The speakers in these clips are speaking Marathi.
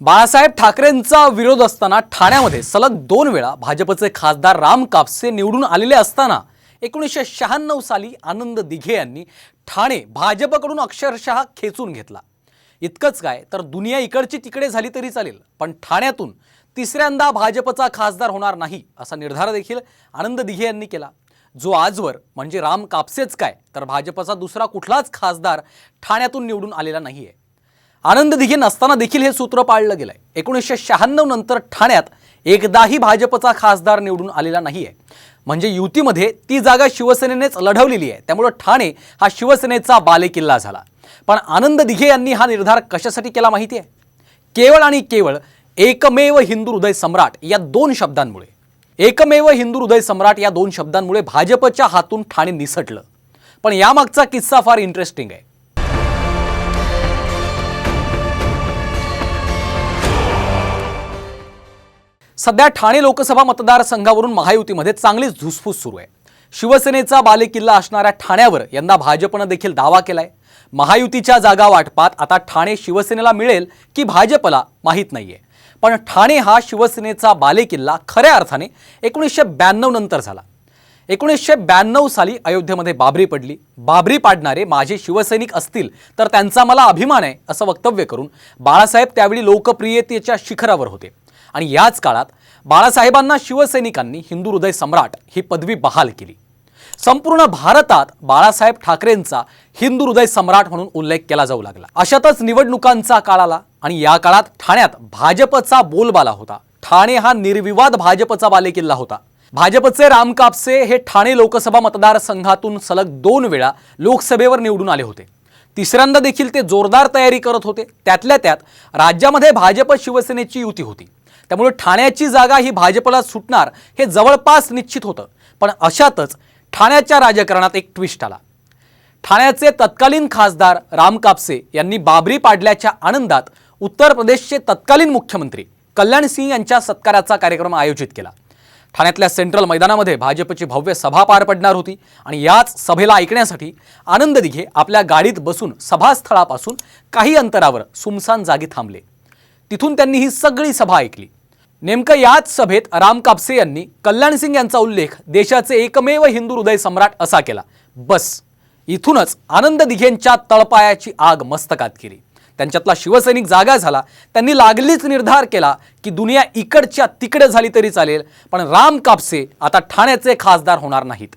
बाळासाहेब ठाकरेंचा विरोध असताना ठाण्यामध्ये सलग दोन वेळा भाजपचे खासदार राम कापसे निवडून आलेले असताना एकोणीसशे शहाण्णव साली आनंद दिघे यांनी ठाणे भाजपकडून अक्षरशः खेचून घेतला. इतकंच काय तर दुनिया इकडची तिकडे झाली तरी चालेल पण ठाण्यातून तिसऱ्यांदा भाजपचा खासदार होणार नाही असा निर्धार देखील आनंद दिघे यांनी केला. जो आजवर म्हणजे राम कापसेच काय तर भाजपचा दुसरा कुठलाच खासदार ठाण्यातून निवडून आलेला नाही आहे आनंद दिघे नसताना देखील हे सूत्र पाळलं गेलं आहे एकोणीसशे शहाण्णव नंतर ठाण्यात एकदाही भाजपचा खासदार निवडून आलेला नाही आहे म्हणजे युतीमध्ये ती जागा शिवसेनेनेच लढवलेली आहे. त्यामुळं ठाणे हा शिवसेनेचा बालेकिल्ला झाला. पण आनंद दिघे यांनी हा निर्धार कशासाठी केला माहिती आहे केवळ आणि केवळ एकमेव हिंदू हृदय सम्राट या दोन शब्दांमुळे. एकमेव हिंदू हृदय सम्राट या दोन शब्दांमुळे भाजपच्या हातून ठाणे निसटलं. पण यामागचा किस्सा फार इंटरेस्टिंग आहे. सध्या ठाणे लोकसभा मतदारसंघावरून महायुतीमध्ये चांगलीच धुसफूस सुरू आहे. शिवसेनेचा बालेकिल्ला असणाऱ्या ठाण्यावर यंदा भाजपनं देखील दावा केलाय. महायुतीच्या जागा वाटपात आता ठाणे शिवसेनेला मिळेल की भाजपला माहीत नाहीये. पण ठाणे हा शिवसेनेचा बालेकिल्ला खऱ्या अर्थाने एकोणीसशे ब्याण्णव नंतर झाला. एकोणीसशे ब्याण्णव साली अयोध्येमध्ये बाबरी पडली. बाबरी पाडणारे माझे शिवसैनिक असतील तर त्यांचा मला अभिमान आहे असं वक्तव्य करून बाळासाहेब त्यावेळी लोकप्रियतेच्या शिखरावर होते. आणि याच काळात बाळासाहेबांना शिवसैनिकांनी हिंदू हृदय सम्राट ही पदवी बहाल केली. संपूर्ण भारतात बाळासाहेब ठाकरेंचा हिंदू हृदय सम्राट म्हणून उल्लेख केला जाऊ लागला. अशातच निवडणुकांचा काळ आला आणि या काळात ठाण्यात भाजपचा बोलबाला होता. ठाणे हा निर्विवाद भाजपचा बालेकिल्ला होता. भाजपचे राम कापसे हे ठाणे लोकसभा मतदारसंघातून सलग दोन वेळा लोकसभेवर निवडून आले होते. तिसऱ्यांदा देखील ते जोरदार तयारी करत होते. त्यातल्या त्यात राज्यामध्ये भाजप शिवसेनेची युती होती. त्यामुळे ठाण्याची जागा ही भाजपला सुटणार हे जवळपास निश्चित होतं. पण अशातच ठाण्याच्या राजकारणात एक ट्विस्ट आला. ठाण्याचे तत्कालीन खासदार राम कापसे यांनी बाबरी पाडल्याच्या आनंदात उत्तर प्रदेशचे तत्कालीन मुख्यमंत्री कल्याण सिंह यांच्या सत्काराचा कार्यक्रम आयोजित केला. ठाण्यातल्या सेंट्रल मैदानामध्ये भाजपची भव्य सभा पार पडणार होती आणि याच सभेला ऐकण्यासाठी आनंद दिघे आपल्या गाडीत बसून सभास्थळापासून काही अंतरावर सुमसान जागी थांबले. तिथून त्यांनी ही सगळी सभा ऐकली. नेमकं याच सभेत राम कापसे यांनी कल्याण सिंग यांचा उल्लेख देशाचे एकमेव हिंदू हृदय सम्राट असा केला. बस. इथूनच आनंद दिघेंच्या तळपायाची आग मस्तकात केली. त्यांच्यातला शिवसैनिक जागा झाला. त्यांनी लागलीच निर्धार केला की दुनिया इकडच्या तिकडे झाली तरी चालेल पण राम कापसे आता ठाण्याचे खासदार होणार नाहीत.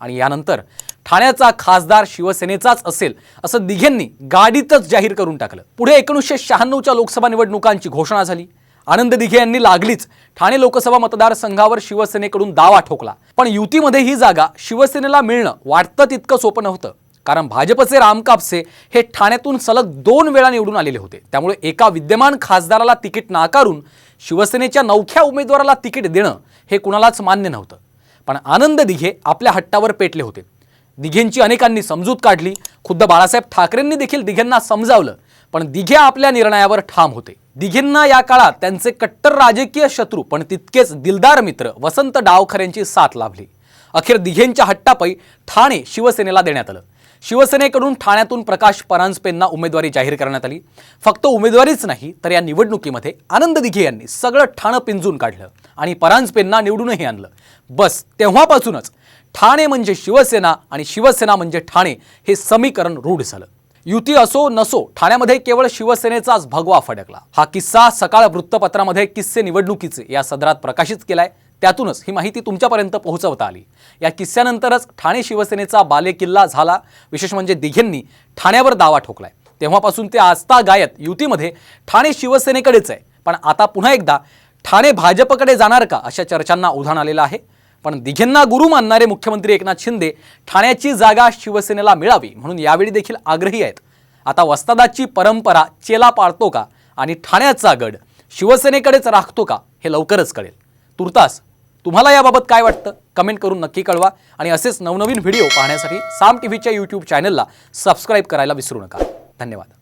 आणि यानंतर ठाण्याचा खासदार शिवसेनेचाच असेल असं दिघेंनी गाडीतच जाहीर करून टाकलं. पुढे एकोणीसशे शहाण्णवच्या लोकसभा निवडणुकांची घोषणा झाली. आनंद दिघे यांनी लागलीच. ठाणे लोकसभा मतदारसंघावर शिवसेनेकडून दावा ठोकला. पण युतीमध्ये ही जागा शिवसेनेला मिळणं वाटतं तितकं सोपं नव्हतं. कारण भाजपचे राम कापसे हे ठाण्यातून सलग दोन वेळा निवडून आलेले होते. त्यामुळे एका विद्यमान खासदाराला तिकीट नाकारून शिवसेनेच्या नवख्या उमेदवाराला तिकीट देणं हे कुणालाच मान्य नव्हतं. पण आनंद दिघे आपल्या हट्टावर पेटले होते. दिघेंची अनेकांनी समजूत काढली. खुद्द बाळासाहेब ठाकरेंनी देखील दिघेंना समजावलं. पण दिघे आपल्या निर्णयावर ठाम होते. दिघेंना या काळात त्यांचे कट्टर राजकीय शत्रू पण तितकेच दिलदार मित्र वसंत डावखऱ्यांची साथ लाभली. अखेर दिघेंच्या हट्टापायी ठाणे शिवसेनेला देण्यात आलं. शिवसेनेकडून ठाण्यातून प्रकाश परांजपेंना उमेदवारी जाहीर करण्यात आली. फक्त उमेदवारीच नाही तर या निवडणुकीमध्ये आनंद दिघे यांनी सगळं ठाणं पिंजून काढलं आणि परांजपेंना निवडूनही आणलं. बस तेव्हापासूनच ठाणे म्हणजे शिवसेना आणि शिवसेना म्हणजे ठाणे हे समीकरण रूढ झालं. युती असो नसो ठाण्यामध्ये केवळ शिवसेनेचाच भगवा फडकला. हा किस्सा सकाळ वृत्तपत्रामध्ये किस्से निवडणुकीचे या सदरात प्रकाशित केलाय. त्यातूनच ही माहिती तुमच्यापर्यंत पोहोचवता आली. या किस्स्यानंतरच ठाणे शिवसेनेचा बालेकिल्ला झाला. विशेष म्हणजे दिघेंनी ठाण्यावर दावा ठोकलाय. तेव्हापासून ते आस्था गायत युतीमध्ये ठाणे शिवसेनेकडेच आहे. पण आता पुन्हा एकदा ठाणे भाजपकडे जाणार का अशा चर्चांना उधाण आलेलं आहे. पण दिघेंना गुरु मानणारे मुख्यमंत्री एकनाथ शिंदे ठाण्याची जागा शिवसेनेला मिळावी म्हणून यावेळी देखील आग्रही आहेत. आता वस्तादाची परंपरा चेला पाळतो का आणि ठाण्याचा गड शिवसेनेकडेच राखतो का हे लवकरच कळेल. तुर्तास तुम्हाला याबाबत काय वाटतं? कमेंट करून नक्की कळवा आणि असेच नवनवीन व्हिडिओ पाहण्यासाठी साम टी व्हीच्या यूट्यूब चॅनलला सबस्क्राईब करायला विसरू नका. धन्यवाद.